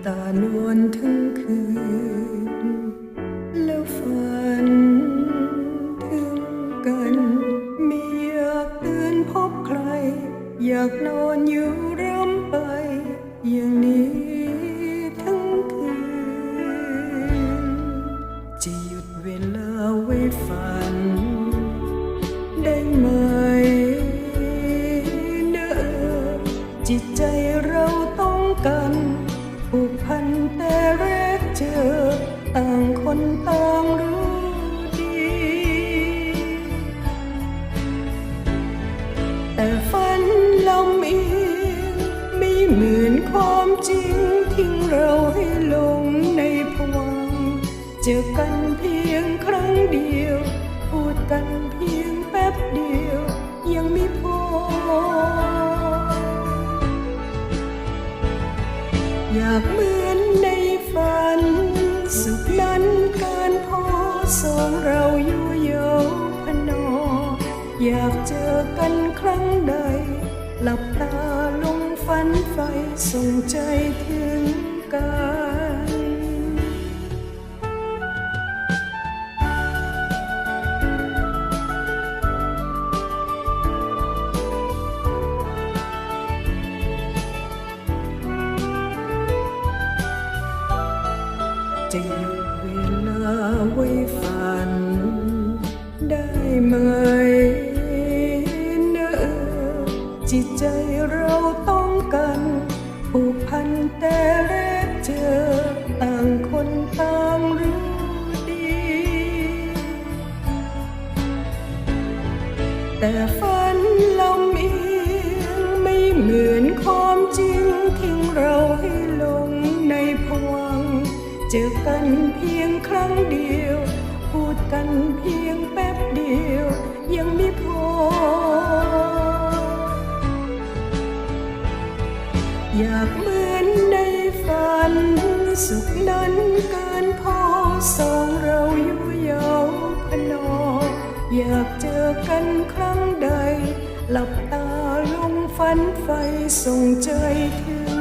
อยากคมตานอนทั้งคืน แล้วฝันถึงกันไม่อยากตื่นพบใคร อยากนอนอยู่ร่ำไป อย่างนี้ทั้งคืน จะหยุดเวลาไว้ฝัน คนต่างรู้ดี แต่ฝันลำเอียงไม่เหมือนความจริงทิ้งเราให้หลงในภวัง เจอกันเพียงครั้งเดียว พูดกันเพียงแป๊บเดียว ยังไม่พอ อยากเมื่อ อยากเจอกันครั้งใด หลับตาลงฝันไฟส่งใจถึงกันจะหยุดเวลาไว้ฝันได้ไหม จิตใจเราต้องกันผูกพันแต่แรกเจอ ต่างคนต่างรู้ดี แต่ฝันลำเอียงไม่เหมือนความจริงทิ้งเราให้ลงในภวัง เจอกันเพียงครั้งเดียว พูดกันเพียงแป๊บเดียว ยังไม่พอ อยากเหมือนในฝัน สุขนั้นเกินพอสองเราอยู่เยาวพนอ อยากเจอกันครั้งใด หลับตาลงฝันไฟส่งใจถึง